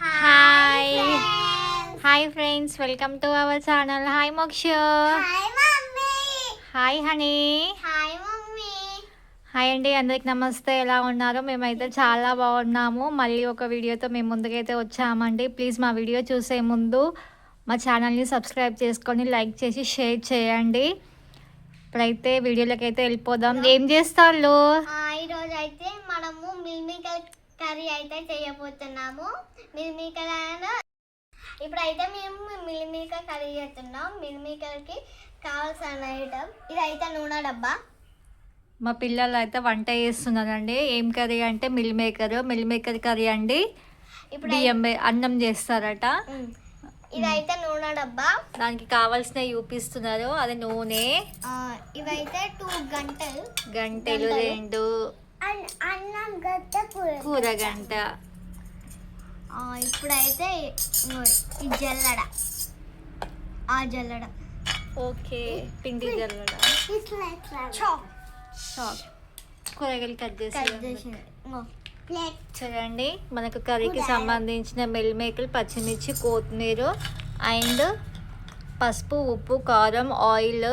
Hi hi friends welcome to our channel hi Moksha hi honey hi అండి అందరికి నమస్తే ఎలా ఉన్నారు? మేమైతే చాలా బాగున్నాము. మళ్ళీ ఒక వీడియోతో మేము ముందుకైతే వచ్చామండి. ప్లీజ్ మా వీడియో చూసే ముందు మా ఛానల్ని సబ్స్క్రైబ్ చేసుకొని లైక్ చేసి షేర్ చేయండి. ఇప్పుడైతే వీడియోలోకి అయితే వెళ్ళిపోదాం. ఏం చేస్తారు ఈరోజు అయితే మనము మిల్మికల్ కర్రీ అయితే చేయబోతున్నాము. మిల్మికల్ ఇప్పుడైతే మేము మిల్మికల్ కర్రీ చేస్తున్నాం. మిల్మికల్కి కావాల్సిన ఐటమ్ ఇదైతే నూనె డబ్బా. మా పిల్లలు అయితే వంట చేస్తున్నారండి. ఏం కర్రీ అంటే meal maker meal maker curry అండి. ఇప్పుడు బియ్యం అన్నం చేస్తారట. ఇదైతే నూనె డబ్బా. దానికి కావాల్సిన చూపిస్తున్నారు. అది నూనె. ఇవైతే టూ గంటెలు గంటలు. రెండు. అన్నం గంట కూర గంట ఇప్పుడైతే ఈ జల్లడ. ఆ జల్లడ. ఓకే పిండి జల్లడ. చాక్ కూరగాయలు కట్ చేసి చూడండి మనకు కర్రీకి సంబంధించిన మిల్ మేకలు పచ్చిమిర్చి కొత్తిమీర అండ్ పసుపు ఉప్పు కారం ఆయిల్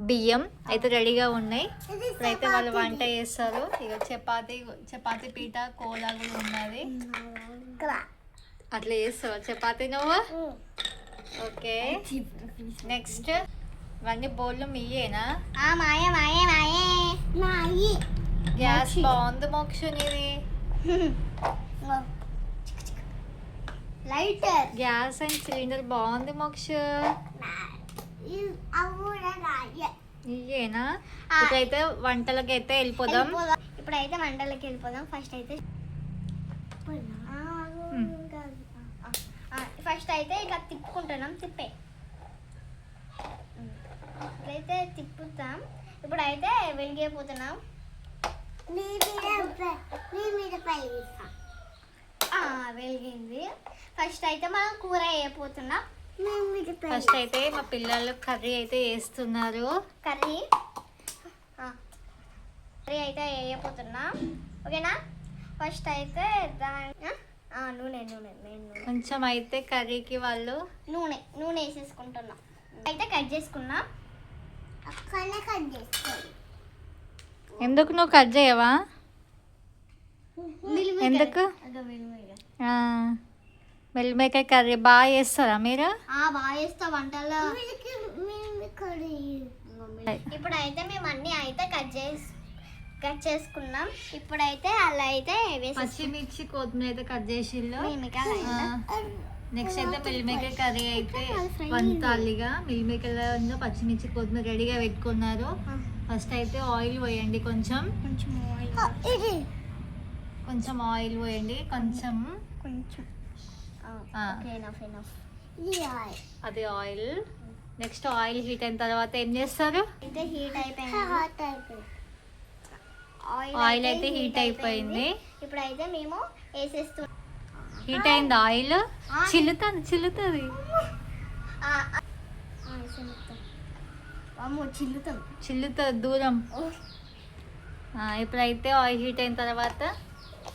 బియ్యం అయితే రెడీగా ఉన్నాయి. ఇప్పుడైతే వాళ్ళు వంట చేస్తారు. ఇక చపాతి చపాతి పీట కోలా కూడా ఉన్నది. అట్లా చేస్తావా? చపాతి నువ్వు? ఓకే. నెక్స్ట్ ఇవన్నీ బౌళ్ళు మీయేనా గ్యాస్ బాగుంది మోక్ష నీది. లైటర్. గ్యాస్ అండ్ సిలిండర్ బాగుంది మోక్ష. ఇయేనా ఆ. ఇప్పుడైతే వంటలకి అయితే వెళ్ళిపోదాం. ఇప్పుడైతే మంటలోకి వెళ్ళిపోదాం. ఫస్ట్ అయితే ఫస్ట్ అయితే ఇట్లా తిప్పుకుంటున్నాం. తిప్పే. ఇప్పుడైతే తిప్పుతాం. ఇప్పుడైతే వెలిగిపోతున్నాం. ఆ, వెలిగింది. ఫస్ట్ అయితే మనం కూర వేయపోతున్నాం ఫస్ట్ అయితే మా పిల్లలు కర్రీ అయితే వేస్తున్నారు. కర్రీ? కర్రీ అయితే వేయపోతున్నాం ఓకేనా? ఫస్ట్ అయితే దాని నూనె నూనె కొంచెం అయితే కర్రీకి వాళ్ళు నూనె నూనె వేసేసుకుంటున్నాం. అయితే కట్ చేసుకున్నాం. కట్ ఎందుకు నువ్వు కట్ చేయవా? ఎందుకు? ఆ, మిల్ మేకర్ కర్రీ బాగా చేస్తారా మీరు? బాగా చేస్తా వంటలో. ఇప్పుడు అయితే మేము అన్ని అయితే కట్ చేసి కట్ చేసుకున్నాం. ఇప్పుడైతే అలా అయితే పచ్చిమిర్చి కొత్తిమీర అయితే కట్ అయితే నెక్స్ట్ అయితే మిల్ మేకర్ కర్రీ అయితే వంతాలిగా మిల్ మేకర్ పచ్చిమిర్చి కొత్తిమీర రెడీగా పెట్టుకున్నారు. ఫస్ట్ అయితే ఆయిల్ పోయండి కొంచెం. కొంచెం ఆయిల్. కొంచెం ఆయిల్ పోయండి. కొంచెం కొంచెం ఆ. ఓకే ఎనఫ్ ఎనఫ్ అది ఆయిల్. నెక్స్ట్ ఆయిల్ హీట్ అయిన తర్వాత ఏం చేస్తారు? హీట్ అయిపోయింది. ఆయిల్ అయితే హీట్ అయిపోయింది. ఇప్పుడైతే మేము వేసేస్తూ హీట్ అయింది ఆయిల్? చిల్లుతుంది చిల్లుతుంది ఆ, ఆ. ఆ, వేసే మొత్తం. అమ్మో చిల్లుతాం చిల్లుతుంది దూరం. ఆ, ఇప్పుడైతే ఆయిల్ హీట్ అయిన తర్వాత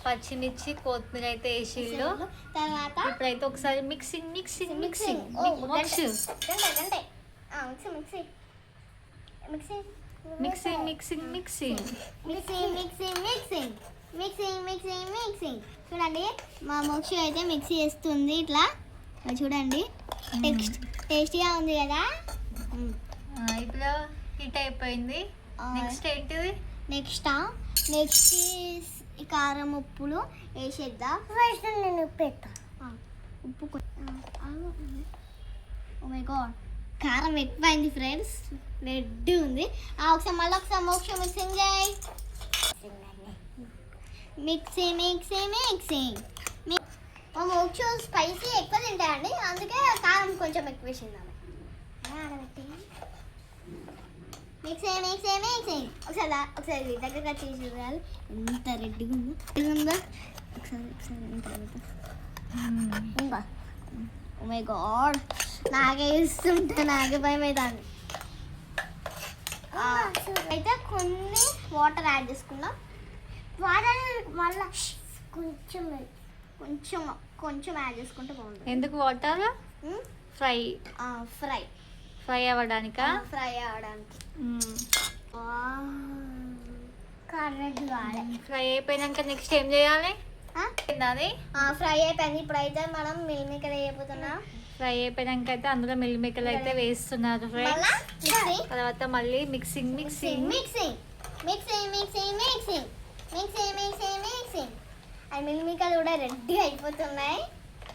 పచ్చిమిర్చి కొత్తిమీర అయితే వేసిళ్ళు. తర్వాత ఇప్పుడైతే ఒకసారి మిక్సింగ్ మిక్సింగ్ మిక్సింగ్ ఓ, మిక్స్ గంటే గంటే ఆ, mixie mixie mixie mixing mixing mixing mixing mixing mixing mixing mixing mixing చూడండి మా మోక్షి అయితే మిక్సీ చేస్తుంది ఇట్లా. చూడండి. టెక్స్ట్ టేస్టీగా ఉంది కదా. ఇప్పుడు హీట్ అయిపోయింది. నెక్స్ట్ ఏంటిది? నెక్స్ట్ నెక్స్ట్ ఈ కారం ఉప్పులు వేసేద్దాం? ఫస్ట్ నేను ఉప్పు ఉప్పు మై గాడ్ కారం ఎక్కువైంది ఫ్రెండ్స్. రెడ్ ఉంది. ఆ, ఒకసారి మళ్ళీ ఒకసారి మోక్ష మిక్సింగ్ చేయి. మిక్సీ మిక్సీ మిక్సింగ్ మా మోక్ష స్పైసీ ఎక్కువ తింటాయండి అందుకే కారం కొంచెం ఎక్కువ వేసింది ఆమె. మిక్సీ మిక్సీ మిక్సింగ్ ఒకసారి ఒకసారి ఇది దగ్గరగా చేసి చూడాలి. ఎంత రెడ్గా ఉందో. ఉందా? ఒకసారి ఒకసారి ఎంత ఇంకా. మై గాడ్ నాకే ఇస్తుంటే నాకే భయం అవుతుంది అయితే కొన్ని వాటర్ యాడ్ చేసుకున్నాం వాటర్ మళ్ళీ కొంచెం కొంచెం కొంచెం యాడ్ చేసుకుంటే బాగుంటుంది. ఎందుకు వాటర్ ఫ్రై ఫ్రై ఫ్రై అవ్వడానికా? ఫ్రై కాలే. ఫ్రై అయిపోయినాక నెక్స్ట్ ఏం చేయాలి? అది ఫ్రై అయిపోయింది. ఇప్పుడైతే మనం మిల్ మేకర్ వేయబోతున్నాం ఫ్రై అయిపోయినాక అయితే అందులో మిల్ మేకర్లు అయితే వేస్తున్నారు ఫ్రెండ్స్ తర్వాత మళ్ళీ mixing mixing. Mixing. Mixing mixing mixing. Mixing mixing mixing. And meal కూడా రెడీ అయిపోతున్నాయి.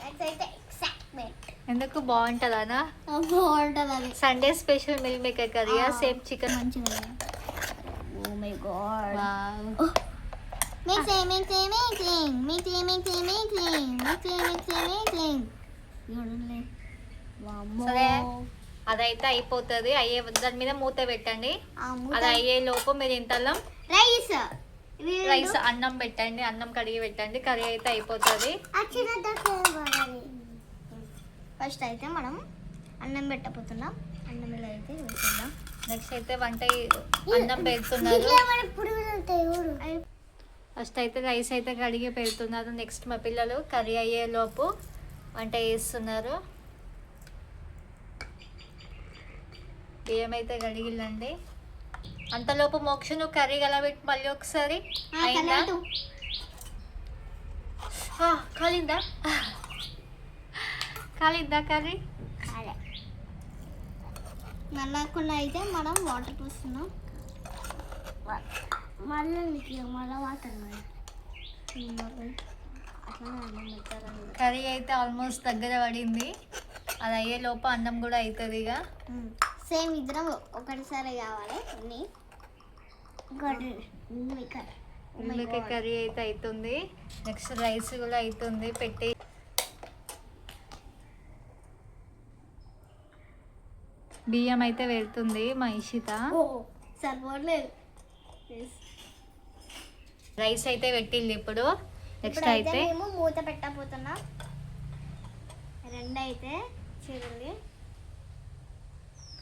అయితే ఎక్సైట్మెంట్ ఎందుకు బాగుంటుందనా బాగుంటుంది అది సండే స్పెషల్ మిల్ మేకర్ కర్రీయా ఆ. సేమ్ చికెన్ మంచిగా ఓ my God wow mixing mixing mixing mixing mixing mixing mixing mixing mixing చూడండి వామ్మో. సరే. అదైతే అయిపోతుంది. అయ్యే దాని మీద మూత పెట్టండి. అది అయ్యే లోపు మీరు ఇంతలో రైస్. రైస్ అన్నం పెట్టండి. అన్నం కడిగి పెట్టండి. కర్రీ అయితే అయిపోతుంది. ఫస్ట్ అయితే మనం అన్నం పెట్టబోతున్నాం. అన్నం ఇలా అయితే వేసేద్దాం. నెక్స్ట్ అయితే వంట అన్నం పెడుతున్నారు. ఫస్ట్ అయితే రైస్ అయితే కడిగి పెడుతున్నారు. నెక్స్ట్ మా పిల్లలు కర్రీ అయ్యే లోపు వంట చేస్తున్నారు. బియ్యం అయితే కడిగిల్లండి. అంతలోపు మోక్ష నువ్వు కర్రీ కలబెట్టి మళ్ళీ ఒకసారి అయిందా? కాలిందా? కాలిందా కర్రీ? నల్లకుండా అయితే మనం వాటర్ పోస్తున్నాం. మళ్ళీ మళ్ళీ వాటర్ కర్రీ అయితే ఆల్మోస్ట్ దగ్గర పడింది అది అయ్యే లోపు అన్నం కూడా అవుతుంది ఇక. సేమ్ ఇద్దరం ఒకటిసారి కావాలి. అన్ని కర్రీ అయితే అవుతుంది నెక్స్ట్ రైస్ కూడా అవుతుంది పెట్టి బియ్యం అయితే వెళ్తుంది మా ఇషిత. సరిపోవట్లేదు. రైస్ అయితే పెట్టింది ఇప్పుడు. నెక్స్ట్ అయితే. మేము మూత పెట్టబోతున్నాం. రెండు అయితే చూడండి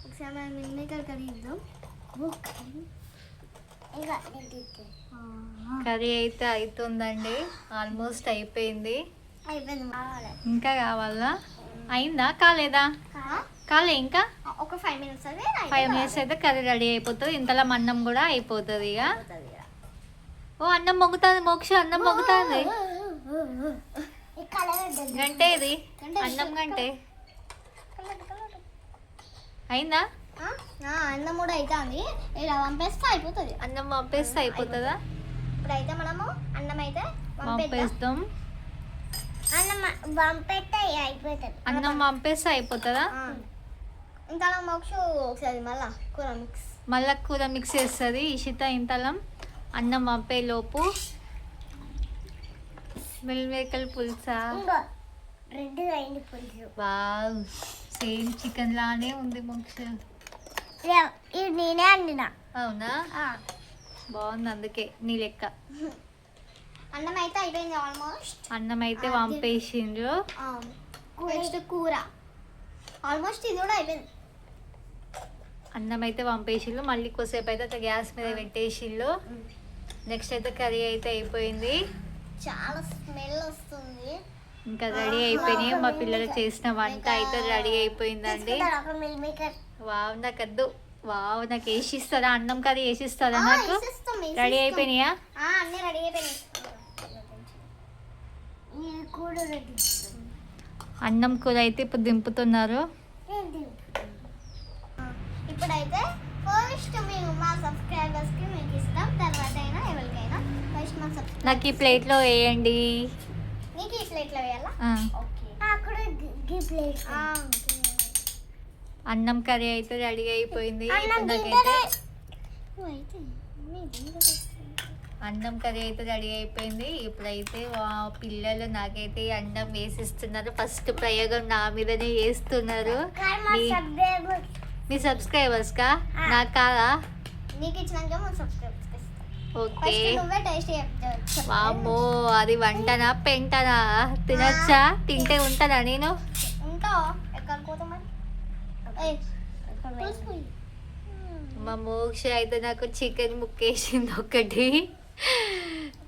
ఒకసారి మనం మిల్మేకర్ కడిగిద్దాం కర్రీ అయితే అవుతుందండి ఆల్మోస్ట్ అయిపోయింది. ఇంకా కావాలా? అయిందా? కాలేదా? కాలే ఇంకా? ఒక ఫైవ్ మినిట్స్ అది ఫైవ్ మినిట్స్ అయితే కర్రీ రెడీ అయిపోతుంది. ఇంతలో అన్నం కూడా అయిపోతుంది ఇక. ఓ అన్నం మొగ్గుతుంది మోక్ష అన్నం మొగ్గుతుంది గంటే ఇది. అన్నం గంటే. అయిందా? అన్నం కూడా అవుతుంది ఇలా పంపేస్తే అయిపోతుంది. అన్నం పంపేస్తే అయిపోతుందా? ఇప్పుడైతే మనము అన్నం అయితే పంపేస్తాం అన్నం పంపేస్తే అయిపోతుంది. అన్నం పంపేస్తే అయిపోతుందా? ఇంతలో మోక్షు ఒకసారి మళ్ళా కూర మిక్స్ మళ్ళా కూర మిక్స్ చేస్తుంది. ఇషిత ఇంతలం అన్నం పంపే లోపు. మిల్మేకల్ పులుసా? రెడ్ అయింది పులుసు. వావ్ సేమ్ చికెన్ లానే ఉంది మోక్ష. ఇది నేనే అండిన అవునా? బాగుంది అందుకే నీ లెక్క. అన్నం అయితే అయిపోయింది ఆల్మోస్ట్. అన్నం అయితే పంపేసిండ్రు నెక్స్ట్ కూర. ఆల్మోస్ట్ ఇది కూడా అయిపోయింది. అన్నం అయితే పంపేసిళ్ళు మళ్ళీ కొద్దిసేపు అయితే గ్యాస్ మీద పెట్టేసిళ్ళు. నెక్స్ట్ అయితే కర్రీ అయితే అయిపోయింది. చాలా స్మెల్ వస్తుంది. ఇంకా రెడీ అయిపోయినాయి. మా పిల్లలు చేసిన వంట అయితే రెడీ అయిపోయిందండి. వావ్ నాకు వద్దు వావ్ నాకు వేసిస్తారా? అన్నం కర్రీ వేసిస్తారా నాకు? రెడీ అయిపోయినాయా? అన్నం కూర అయితే ఇప్పుడు దింపుతున్నారు. ఇప్పుడైతే ఫస్ట్ మేము మా సబ్స్క్రైబర్స్కి మీకు ఇస్తాం తర్వాత అయినా ఎవరికైనా ఫస్ట్ మా సబ్స్క్రైబర్ నాకు ఈ ప్లేట్లో వేయండి. నీకు ఈ ప్లేట్లో వేయాలా? ఆ, ఓకే. నాకు గీ ప్లేట్ అన్నం కర్రీ అయితే రెడీ అయిపోయింది. అన్నం కర్రీ అయితే రెడీ అయిపోయింది. ఇప్పుడైతే వా పిల్లలు నాకైతే ఈ అన్నం వేసిస్తున్నారు. ఫస్ట్ ప్రయోగం నా మీదనే వేస్తున్నారు మీ- మీ సబ్స్క్రైబర్స్ కా నాకు కాదా నీకు ఇచ్చినాక మా సబ్స్క్రైబర్స్కి ఇస్తాం. ఓకే. టేస్ట్ వామ్మో అది వంటనా పెంటనా? తినొచ్చా? తింటే ఉంటానా నేను. మా మోక్ష అయితే నాకు చికెన్ ముక్కేసింది ఒకటి.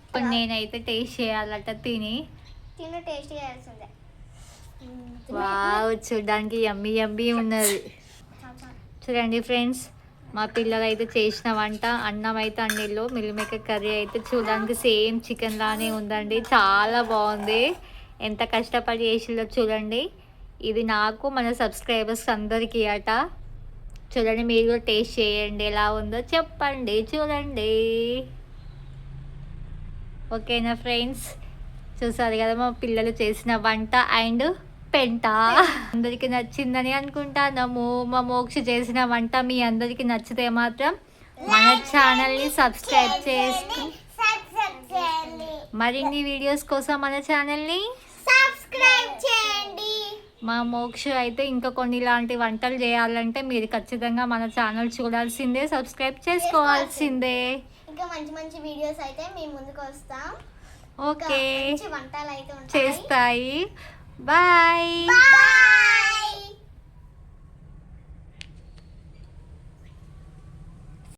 ఇప్పుడు నేనైతే టేస్ట్ చేయాలట తిని. తిన్న టేస్ట్గా వేయాల్సిందే వావ్ చూడడానికి యమ్మీ యమ్మీ ఉన్నది. చూడండి ఫ్రెండ్స్ మా పిల్లలు అయితే చేసిన వంట అన్నం అయితే అన్నిళ్ళు మిల్లిమేకర్ కర్రీ అయితే చూడడానికి సేమ్ చికెన్ లానే ఉందండి. చాలా బాగుంది. ఎంత కష్టపడి చేసిందో చూడండి. ఇది నాకు మన సబ్స్క్రైబర్స్ అందరికీ అట. చూడండి మీరు కూడా టేస్ట్ చేయండి. ఎలా ఉందో చెప్పండి. చూడండి. ఓకేనా ఫ్రెండ్స్? చూసారు కదా మా పిల్లలు చేసిన వంట అండ్ పెంట? అందరికి నచ్చిందని అనుకుంటాను. మా మోక్ష చేసిన వంట మీ అందరికి నచ్చితే మాత్రం మన ఛానల్ని సబ్స్క్రైబ్ చేసుకుని చేయండి మరిన్ని వీడియోస్ కోసం మన ఛానల్ని సబ్స్క్రైబ్ చేయండి. మా మోక్ష అయితే ఇంకా కొన్ని ఇలాంటి వంటలు చేయాలంటే మీరు ఖచ్చితంగా మన ఛానల్ చూడాల్సిందే సబ్స్క్రైబ్ చేసుకోవాల్సిందే. ఇంకా మంచి మంచి వీడియోస్ అయితే మీ ముందుకు వస్తాం. ఓకే. వంటలు అయితే చేస్తాయి. Bye! Bye!